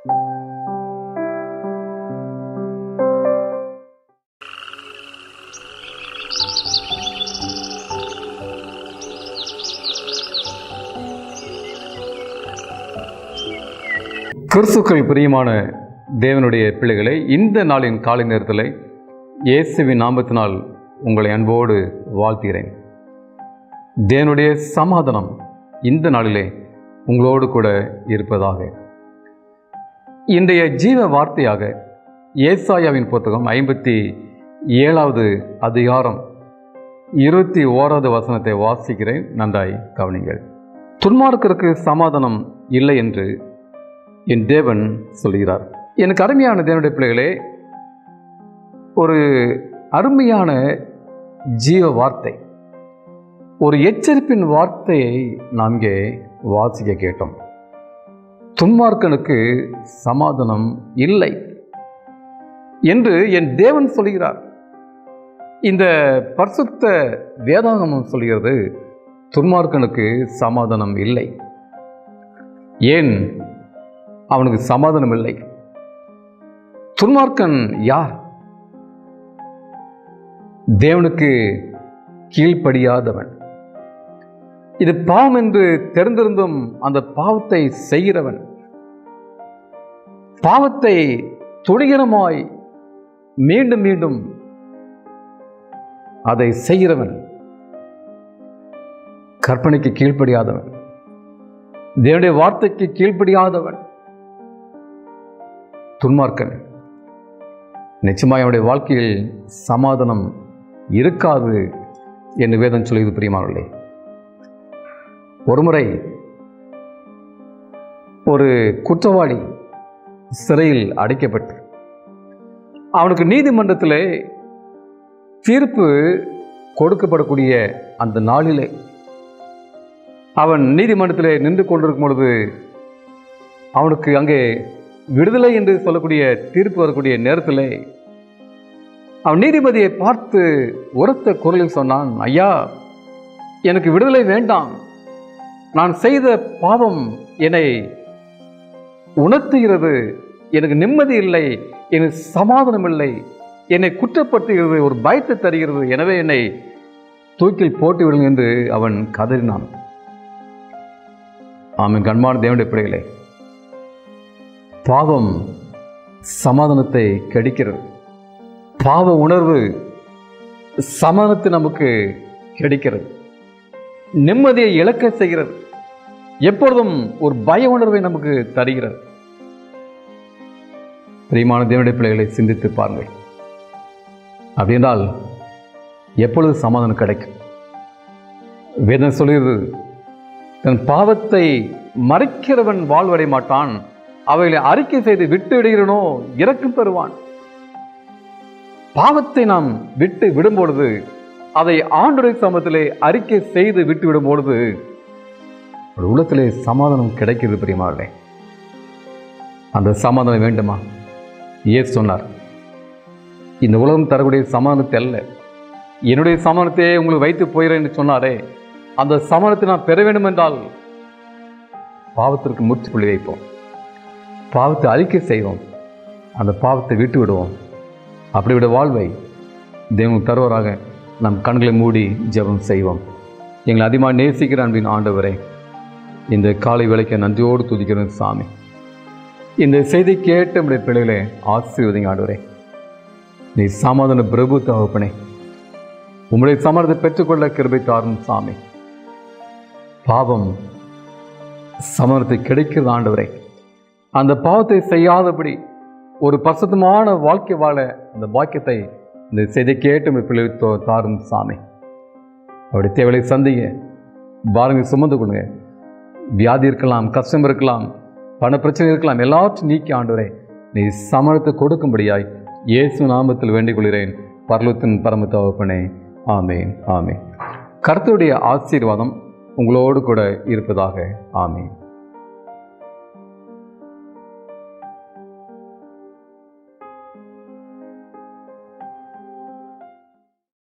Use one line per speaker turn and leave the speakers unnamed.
கிறிஸ்துக்கள் பிரியமான தேவனுடைய பிள்ளைகளை இந்த நாளின் காலை நேரத்தில் இயேசுவின் நாமத்தினால் உங்களை அன்போடு வாழ்த்துகிறேன். தேவனுடைய சமாதானம் இந்த நாளிலே உங்களோடு கூட இருப்பதாக. இன்றைய ஜீவ வார்த்தையாக ஏசாயாவின் புத்தகம் ஐம்பத்தி ஏழாவது அதிகாரம் இருபத்தி ஓராவது வசனத்தை வாசிக்கிறேன். நன்றாய் கவனிங்கள் துன்மார்க்கருக்கு சமாதானம் இல்லை என்று என் தேவன் சொல்கிறார். எனக்கு அருமையான தேவனுடைய பிள்ளைகளே ஒரு அருமையான ஜீவ வார்த்தை ஒரு எச்சரிப்பின் வார்த்தையை நாம் இங்கே வாசிக்க கேட்டோம். துன்மார்க்கனுக்கு சமாதானம் இல்லை என்று என் தேவன் சொல்கிறார். இந்த பரிசுத்த வேதாகமம் சொல்கிறது துன்மார்க்கனுக்கு சமாதானம் இல்லை. ஏன்? அவனுக்கு சமாதானம் இல்லை. துன்மார்க்கன் யார்? தேவனுக்கு கீழ்ப்படியாதவன். இது பாவம் என்று தெரிந்திருந்தும் அந்த பாவத்தை செய்கிறவன். பாவத்தை துணிகரமாய் மீண்டும் மீண்டும் அதை செய்கிறவன் கற்பனைக்கு கீழ்ப்படியாதவன். தேவனுடைய வார்த்தைக்கு கீழ்ப்படியாதவன். துன்மார்க்கன். நிச்சயமாக அவனுடைய வாழ்க்கையில் சமாதானம் இருக்காது என்று வேதம் சொல்லியது பிரியமானவர்களே. ஒருமுறை ஒரு குற்றவாளி சிறையில் அடைக்கப்பட்டு. அவனுக்கு நீதிமன்றத்தில் தீர்ப்பு கொடுக்கப்படக்கூடிய அந்த நாளிலே அவன் நீதிமன்றத்தில் நின்று கொண்டிருக்கும் பொழுது அவனுக்கு அங்கே விடுதலை என்று சொல்லக்கூடிய தீர்ப்பு வரக்கூடிய நேரத்தில் அவன் நீதிபதியை பார்த்து உரத்த குரலில் சொன்னான் ஐயா எனக்கு விடுதலை வேண்டாம். நான் செய்த பாவம் என்னை உணர்த்துகிறது. எனக்கு நிம்மதி இல்லை எனக்கு சமாதானம் இல்லை என்னை குற்றப்படுத்துகிறது ஒரு பயத்தை தருகிறது. எனவே என்னை தூக்கில் போட்டு விடுங்க என்று அவன் கதறினான். ஆமின். கண்மான தேவனுடைய பிள்ளைகளே பாவம் சமாதானத்தை கெடிக்கிறது. பாவ உணர்வு சமாதானத்தை நமக்கு கிடைக்கிறது. நிம்மதியை இழக்க செய்கிறது. எப்பொழுதும் ஒரு பய உணர்வை நமக்கு தருகிறது. பிரியமான தேவனுடைய பிள்ளைகளை சிந்தித்து பாருங்கள். அப்படின்றால் எப்பொழுது சமாதானம் கிடைக்கும்? வேதம் சொல்கிறது தன் பாவத்தை மறைக்கிறவன் வாழ்வடை மாட்டான் அவைகளை அறிக்கை செய்து விட்டு விடுகிறனோ இறக்கம் பெறுவான். பாவத்தை நாம் விட்டு விடும்பொழுது அதை ஆண்டுடைய சமத்திலே அறிக்கை செய்து விட்டு விடும் பொழுது ஒரு உள்ளத்திலே சமாதானம் கிடைக்கிறது பிரியமாவர்களே அந்த சமாதானம் வேண்டுமா? இயேசு சொன்னார் இந்த உலகம் தரக்கூடிய சமாதானத்தை அல்ல. என்னுடைய சமாதானத்தையே உங்களுக்கு வைத்து போகிறேன் என்று சொன்னாரே. அந்த சமாதானத்தை நான் பெற வேண்டும் என்றால் பாவத்திற்கு முற்றுப்புள்ளி வைப்போம். பாவத்தை அழிக்க செய்வோம். அந்த பாவத்தை விட்டு விடுவோம். அப்படி விட வாழ்வை தெய்வம் தருவராக. நம் கண்களை மூடி ஜெபம் செய்வோம். எங்களை அதிகமாக நேசிக்கிற அன்பின் ஆண்டவரே இந்த காலை வேலைக்கு நன்றியோடு துதிக்கிறேன் சாமி. இந்த செய்தி கேட்ட நம்முடைய பிள்ளைகளே ஆசீர்வதிங்க ஆண்டவரே. நீ சமாதான பிரபு தகப்பனே உங்களுடைய சமரத்தை பெற்றுக்கொள்ள கிருபை தாரும் சாமி. பாவம் சமரத்தை கிடைக்கிறது ஆண்டவரே. அந்த பாவத்தை செய்யாதபடி ஒரு பசுத்தமான வாழ்க்கை வாழ அந்த பாக்கியத்தை இந்த செய்தி கேட்டு பிள்ளை தாரும் சாமி. அவருடைய தேவையை சந்திங்க. பாருங்க சுமந்து கொடுங்க வியாதி இருக்கலாம் கஷ்டம் இருக்கலாம் பண பிரச்சனை இருக்கலாம். எல்லாத்தையும் நீக்கி ஆண்டுவரே நீ சமரத்தை கொடுக்கும்படியாய் இயேசு நாமத்தில் வேண்டிக் கொள்கிறேன் பர்லத்தின் பரம தவப்பனே ஆமேன் ஆமேன். கருத்துடைய ஆசீர்வாதம் உங்களோடு கூட இருப்பதாக ஆமேன்.